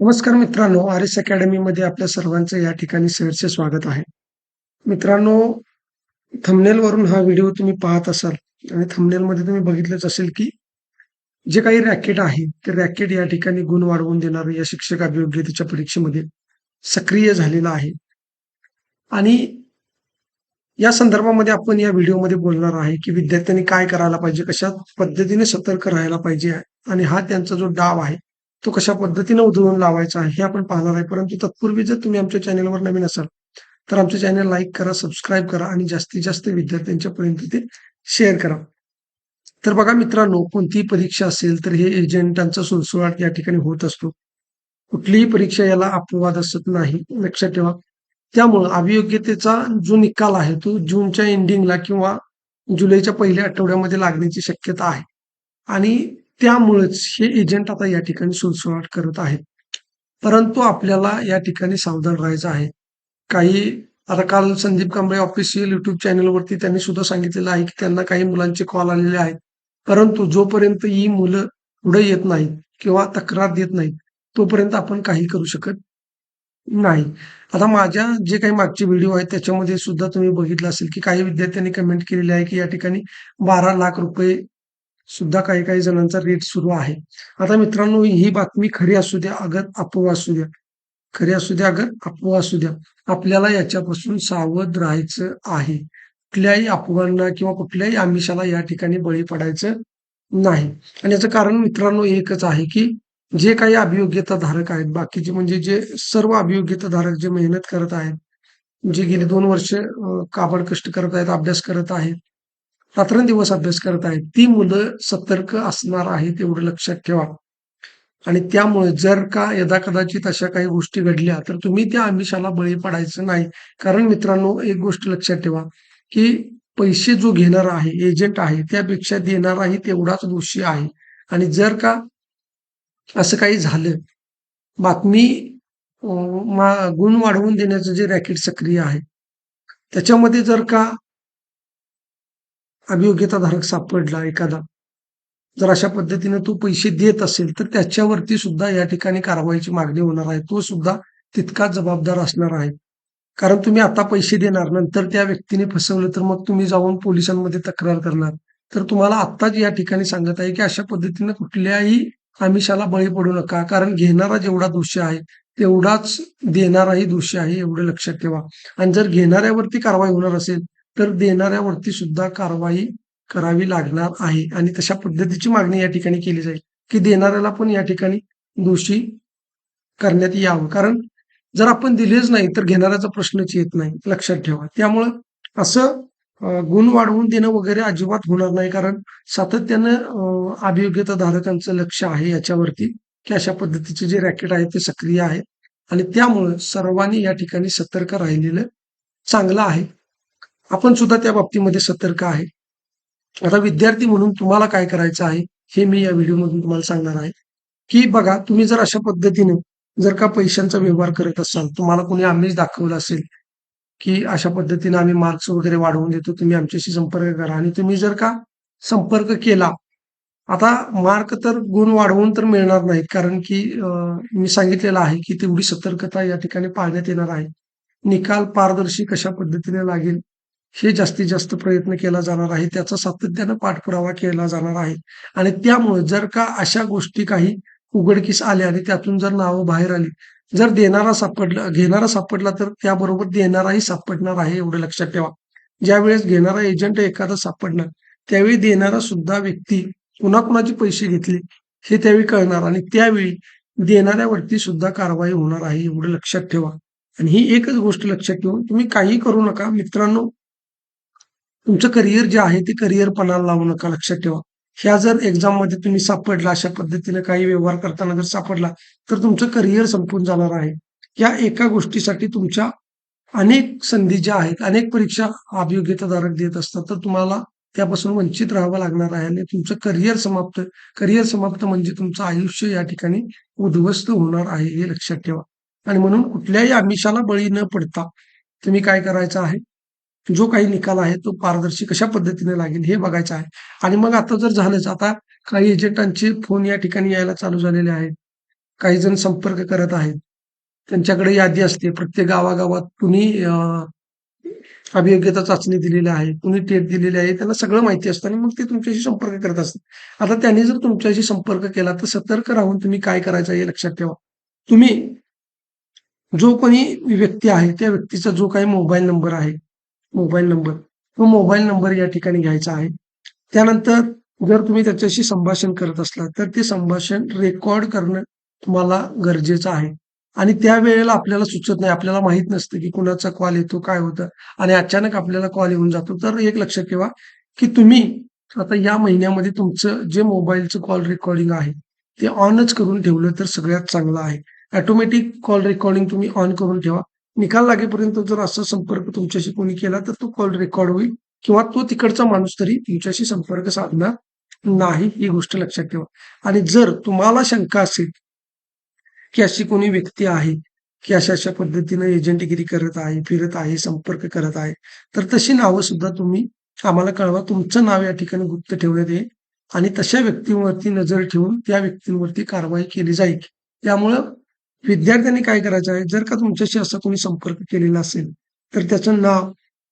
नमस्कार मित्रांनो, R S अकॅडमीमध्ये आपल्या सर्वांचं या ठिकाणी सहर्ष स्वागत आहे. मित्रांनो, थंबनेलवरून हा व्हिडिओ तुम्ही पाहत असाल आणि थंबनेलमध्ये तुम्ही बघितलंच असेल, की जे काही रॅकेट आहे, ते रॅकेट या ठिकाणी गुण वाढवून देणारं या शिक्षक अभियोग्यतेच्या परीक्षेमध्ये सक्रिय झालेलं आहे. आणि या संदर्भामध्ये आपण या व्हिडिओमध्ये बोलणार आहे, की विद्यार्थ्यांनी काय करायला पाहिजे, कशा पद्धतीने सतर्क राहायला पाहिजे आणि हा त्यांचा जो डाव आहे, तो कशा पद्धतीने उधळून लावायचा आहे, हे आपण पाहणार आहे. परंतु तत्पूर्वी जर तुम्ही आमच्या चॅनलवर नवीन असाल, तर आमचं चॅनल लाईक करा, सबस्क्राईब करा आणि जास्तीत जास्त विद्यार्थ्यांच्या पर्यंत ते शेअर करा. तर बघा मित्रांनो, कोणतीही परीक्षा असेल, तर हे एजंटांचा सुळसुळाट या ठिकाणी होत असतो. कुठलीही परीक्षा याला अपवाद असत नाही, लक्षात ठेवा. त्यामुळं अभियोग्यतेचा जो निकाल आहे, तो जूनच्या एंडिंगला किंवा जुलैच्या पहिल्या आठवड्यामध्ये लागण्याची शक्यता आहे. आणि त्यामुळेच हे एजंट आता या ठिकाणी सुळसुळाट करत आहेत. परंतु आपल्याला या ठिकाणी सावधान राहायचं आहे. काही आता काल संदीप कांबळे ऑफिशियल युट्यूब चॅनलवरती त्यांनी सुद्धा सांगितलेलं आहे, की त्यांना काही मुलांचे कॉल आलेले आहेत. परंतु जोपर्यंत ही मुलं पुढे येत नाहीत किंवा तक्रार देत नाहीत, तोपर्यंत आपण काही करू शकत नाही. आता माझ्या जे काही मागचे व्हिडिओ आहेत त्याच्यामध्ये सुद्धा तुम्ही बघितलं असेल, की काही विद्यार्थ्यांनी कमेंट केलेली आहे, की या ठिकाणी बारा लाख रुपये सुद्धा काही काही जणांचा रेट सुरू आहे. आता मित्रांनो ही बातमी खरी असू द्या, अगर अफवा असू द्या. खरी असू द्या, अगर अफवा असू द्या. आपल्याला याच्यापासून सावध राहायचं आहे. कुठल्याही अफवांना किंवा कुठल्याही आमिषाला या ठिकाणी बळी पडायचं नाही. आणि याचं कारण मित्रांनो एकच आहे, की जे काही अभियोग्यता धारक आहेत, बाकीचे म्हणजे जे सर्व अभियोग्यता धारक जे मेहनत करत आहेत, जे गेले दोन वर्ष काबड कष्ट करत आहेत, अभ्यास करत आहेत, रात्रंदिवस अभ्यास करत आहेत, ती मुलं सतर्क असणार आहेत एवढं लक्षात ठेवा. आणि त्यामुळे जर का यदा कदाचित अशा काही गोष्टी घडल्या, तर तुम्ही त्या आमिषाला बळी पडायचं नाही. कारण मित्रांनो एक गोष्ट लक्षात ठेवा, की पैसे जो घेणारा आहे, एजंट आहे, त्यापेक्षा देणाराही तेवढाच दोषी आहे. आणि जर का असं काही झालं, बातमी गुण वाढवून देण्याचं जे रॅकेट सक्रिय आहे, त्याच्यामध्ये जर का अभियोग्यताधारक सापडला एखादा, जर अशा पद्धतीने तो पैसे देत असेल, तर त्याच्यावरती सुद्धा या ठिकाणी कारवाईची मागणी होणार आहे. तो सुद्धा तितकाच जबाबदार असणार आहे. कारण तुम्ही आता पैसे देणार, नंतर त्या व्यक्तीने फसवलं, तर मग तुम्ही जाऊन पोलिसांमध्ये तक्रार करणार. तर तुम्हाला आत्ताच या ठिकाणी सांगत आहे, की अशा पद्धतीने कुठल्याही आमिषाला बळी पडू नका. कारण घेणारा जेवढा दोषी आहे, तेवढाच देणाराही दोषी आहे, एवढं लक्षात ठेवा. आणि जर घेणाऱ्यावरती कारवाई होणार असेल, तर देणाऱ्यावरती सुद्धा कारवाई करावी लागणार आहे. आणि तशा पद्धतीची मागणी या ठिकाणी केली जाईल, की देणाऱ्याला पण या ठिकाणी दोषी करण्यात यावं. कारण जर आपण दिलेच नाही, तर घेणाऱ्याचा प्रश्नच येत नाही, लक्षात ठेवा. त्यामुळं असं गुण वाढवून देणं वगैरे अजिबात होणार नाही. कारण सातत्यानं अभियोग्यता अभियोग्यताधारकांचं लक्ष आहे याच्यावरती, की अशा पद्धतीचे जे रॅकेट आहे ते सक्रिय आहे. आणि त्यामुळं सर्वांनी या ठिकाणी सतर्क राहिलेलं चांगलं आहे. आपण सुद्धा त्या बाबतीमध्ये सतर्क आहे. आता विद्यार्थी म्हणून तुम्हाला काय करायचं आहे, हे मी या व्हिडिओमधून तुम्हाला सांगणार आहे, की बघा तुम्ही जर अशा पद्धतीने जर का पैशांचा व्यवहार करत असाल, तुम्हाला कोणी आम्हीच दाखवलं असेल, की अशा पद्धतीने आम्ही मार्क्स वगैरे वाढवून देतो, तुम्ही आमच्याशी संपर्क करा आणि तुम्ही जर का संपर्क केला, आता मार्क तर गुण वाढवून तर मिळणार नाहीत. कारण की मी सांगितलेलं आहे, की तेवढी सतर्कता या ठिकाणी पाळण्यात येणार आहे. निकाल पारदर्शी कशा पद्धतीने लागेल, हे जास्तीत जास्त प्रयत्न केला जाणार आहे. त्याचा सातत्यानं पाठपुरावा केला जाणार आहे. आणि त्यामुळे जर का अशा गोष्टी काही उघडकीस आल्या आणि त्यातून जर नावं बाहेर आली, जर देणारा सापडला घेणारा सापडला, तर त्याबरोबर देणाराही सापडणार आहे, एवढं लक्षात ठेवा. ज्यावेळेस घेणारा एजंट एखादा सापडणार, त्यावेळी देणारा सुद्धा व्यक्ती कुणाकुणाचे पैसे घेतले, हे त्यावेळी कळणार आणि त्यावेळी देणाऱ्यावरती सुद्धा कारवाई होणार आहे, एवढं लक्षात ठेवा. आणि ही एकच गोष्ट लक्षात ठेवून तुम्ही काही करू नका मित्रांनो. तुमचं करिअर जे आहे ते करिअर पणाला लावू नका, लक्षात ठेवा. ह्या जर एक्झाममध्ये तुम्ही सापडला, अशा पद्धतीने काही व्यवहार करताना जर सापडला, तर तुमचं करिअर संपून जाणार आहे. या एका गोष्टीसाठी तुमच्या अनेक संधी ज्या आहेत, अनेक परीक्षा अभियोग्यताधारक देत असतात, तर तुम्हाला त्यापासून वंचित राहावं लागणार आहे आणि तुमचं करिअर समाप्त करिअर समाप्त म्हणजे तुमचं आयुष्य या ठिकाणी उद्ध्वस्त होणार आहे, हे लक्षात ठेवा. आणि म्हणून कुठल्याही आमिषाला बळी न पडता तुम्ही काय करायचं आहे, जो काही निकाल आहे तो पारदर्शी कशा पद्धतीने लागेल हे बघायचं आहे. आणि मग आता जर झालंच, आता काही एजंटांचे फोन या ठिकाणी यायला चालू झालेले आहेत, काही जण संपर्क करत आहेत. त्यांच्याकडे यादी असते. प्रत्येक गावागावात कुणी अभियोग्यता चाचणी दिलेली आहे कुणी टेट दिलेली आहे त्यांना सगळं माहिती असतं आणि मग ते तुमच्याशी संपर्क करत असतात. आता त्यांनी जर तुमच्याशी संपर्क केला तर सतर्क राहून तुम्ही काय करायचं हे लक्षात ठेवा. तुम्ही जो कोणी व्यक्ती आहे त्या व्यक्तीचा जो काही मोबाईल नंबर आहे मोबाईल नंबर. तो मोबाईल नंबर या ठिकाणी घ्यायचा आहे. त्यानंतर जर तुम्ही त्याच्याशी संभाषण करत असला तर ते संभाषण रेकॉर्ड करणं तुम्हाला गरजेचं आहे. आणि त्यावेळेला आपल्याला सुचत नाही आपल्याला माहीत नसतं की कुणाचा कॉल येतो काय होतं. आणि अचानक आपल्याला कॉल येऊन जातो. तर एक लक्षात ठेवा की तुम्ही आता या महिन्यामध्ये तुमचं जे मोबाईलचं कॉल रेकॉर्डिंग आहे ते ऑनच करून ठेवलं तर सगळ्यात चांगलं आहे. ऑटोमॅटिक कॉल रेकॉर्डिंग तुम्ही ऑन करून ठेवा. निकाल लागेपर्यंत जर असा संपर्क तुमच्याशी कोणी केला तर तो कॉल रेकॉर्ड होईल किंवा तो तिकडचा माणूस तरी तुमच्याशी संपर्क साधणार नाही ही गोष्ट लक्षात ठेवा. आणि जर तुम्हाला शंका असेल की अशी कोणी व्यक्ती आहे की अशा अशा पद्धतीनं एजंटगिरी करत आहे फिरत आहे संपर्क करत आहे तर तशी नावं सुद्धा तुम्ही आम्हाला कळवा. तुमचं नाव या ठिकाणी गुप्त ठेवण्यात येईल आणि तशा व्यक्तींवरती नजर ठेवून त्या व्यक्तींवरती कारवाई केली जाईल. त्यामुळं विद्यार्थ्यांनी काय करायचं आहे? जर का तुमच्याशी असा कोणी संपर्क केलेला असेल तर त्याचं नाव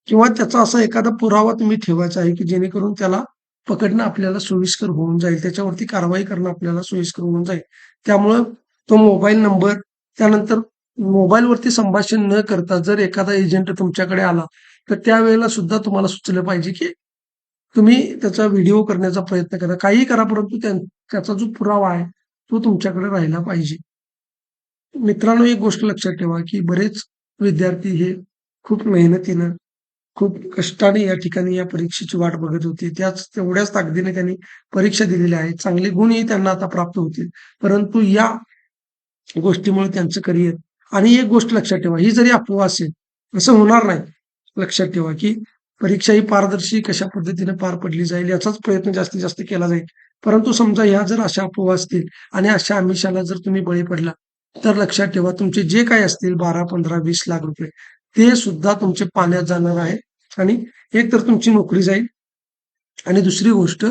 किंवा त्याचा असा एखादा पुरावा तुम्ही ठेवायचा आहे की जेणेकरून त्याला पकडणं आपल्याला सोयीस्कर होऊन जाईल त्याच्यावरती कारवाई करणं आपल्याला सोयीस्कर होऊन जाईल. त्यामुळं तो मोबाईल नंबर त्यानंतर मोबाईलवरती संभाषण न करता जर एखादा एजंट तुमच्याकडे आला तर त्यावेळेला सुद्धा तुम्हाला सुचलं पाहिजे की तुम्ही त्याचा व्हिडिओ करण्याचा प्रयत्न करा. काही करा परंतु त्याचा जो पुरावा आहे तो तुमच्याकडे राहिला पाहिजे. मित्रांनो एक गोष्ट लक्षात ठेवा की बरेच विद्यार्थी हे खूप मेहनतीनं खूप कष्टाने या ठिकाणी या परीक्षेची वाट बघत होती. त्याच तेवढ्याच ताकदीने त्यांनी परीक्षा दिलेल्या आहेत. चांगले गुणही त्यांना आता प्राप्त होतील परंतु या गोष्टीमुळे त्यांचं करिअर आणि एक गोष्ट लक्षात ठेवा ही जरी अफवा असेल असं होणार नाही. लक्षात ठेवा की परीक्षा ही पारदर्शी कशा पद्धतीने पार पडली जाईल याचाच प्रयत्न जास्तीत जास्त केला जाईल. परंतु समजा ह्या जर अशा अफवा असतील आणि अशा आमिषाला जर तुम्ही बळी पडला तर लक्षात ठेवा तुमचे जे काही असतील बारा पंधरा वीस लाख रुपये ते सुद्धा तुमचे पाण्यात जाणार आहे. आणि एक तर तुमची नोकरी जाईल. आणि दुसरी गोष्ट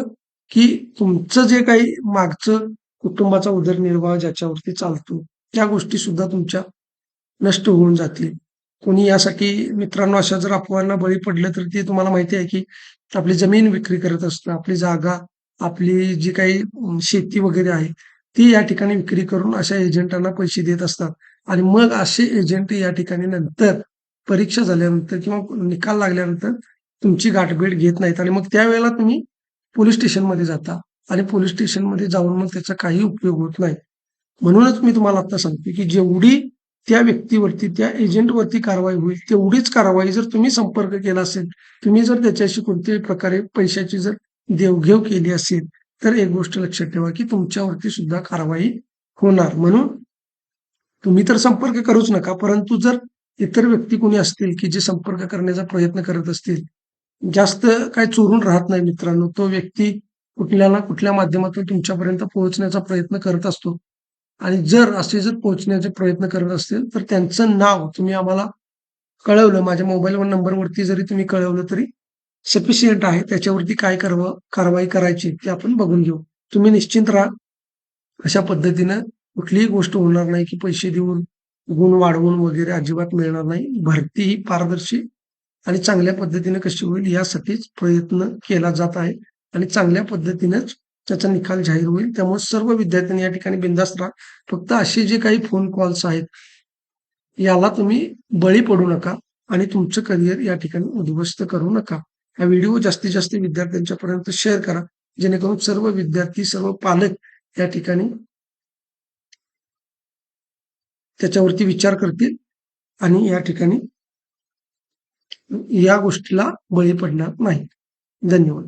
की तुमचं जे काही मागचं कुटुंबाचा उदरनिर्वाह ज्याच्यावरती चालतो त्या गोष्टी सुद्धा तुमच्या नष्ट होऊन जातील. कोणी यासाठी मित्रांनो अशा जर अफवांना बळी पडलं तर ते तुम्हाला माहिती आहे की आपली जमीन विक्री करत असतं आपली जागा आपली जी काही शेती वगैरे आहे ती या ठिकाणी विक्री करून अशा एजंटांना पैसे देत असतात. आणि मग असे एजंट या ठिकाणी नंतर परीक्षा झाल्यानंतर किंवा निकाल लागल्यानंतर तुमची गाठभेट घेत नाहीत आणि मग त्यावेळेला तुम्ही पोलीस स्टेशनमध्ये जाता आणि पोलीस स्टेशनमध्ये जाऊन मग त्याचा काही उपयोग होत नाही. म्हणूनच मी तुम्हाला आता सांगते की जेवढी त्या व्यक्तीवरती त्या एजंटवरती कारवाई होईल तेवढीच कारवाई जर तुम्ही संपर्क केला असेल तुम्ही जर त्याच्याशी कोणत्याही प्रकारे पैशाची जर देवघेव केली असेल तर एक गोष्ट लक्षात ठेवा की तुमच्यावरती सुद्धा कारवाई होणार. म्हणून तुम्ही तर संपर्क करूच नका परंतु जर इतर व्यक्ती कोणी असतील की जे संपर्क करण्याचा प्रयत्न करत असतील जास्त काय चोरून राहत नाही मित्रांनो तो व्यक्ती कुठल्या ना कुठल्या माध्यमातून तुमच्यापर्यंत पोहोचण्याचा प्रयत्न करत असतो. आणि जर असे जर पोहोचण्याचे प्रयत्न करत असतील तर त्यांचं नाव तुम्ही आम्हाला कळवलं माझ्या मोबाईल नंबरवरती जरी तुम्ही कळवलं तरी सफिशियंट आहे त्याच्यावरती काय करावं कारवाई करायची ते आपण बघून घेऊ. तुम्ही निश्चिंत राहा. अशा पद्धतीनं कुठलीही गोष्ट होणार नाही की पैसे देऊन गुण वाढवून वगैरे अजिबात मिळणार नाही. भरती ही पारदर्शी आणि चांगल्या पद्धतीने कशी होईल यासाठीच प्रयत्न केला जात आहे. आणि चांगल्या पद्धतीनेच त्याचा निकाल जाहीर होईल. त्यामुळे सर्व विद्यार्थ्यांनी या ठिकाणी बिंदास्त राहा. फक्त असे जे काही फोन कॉल्स आहेत याला तुम्ही बळी पडू नका आणि तुमचं करिअर या ठिकाणी उद्ध्वस्त करू नका. हा व्हिडिओ जास्तीत जास्त विद्यार्थ्यांच्या पर्यंत शेअर करा. जेणेकरून सर्व विद्यार्थी सर्व पालक या ठिकाणी त्याच्यावरती विचार करतील आणि या ठिकाणी या गोष्टीला बळी पडणार नाही धन्यवाद.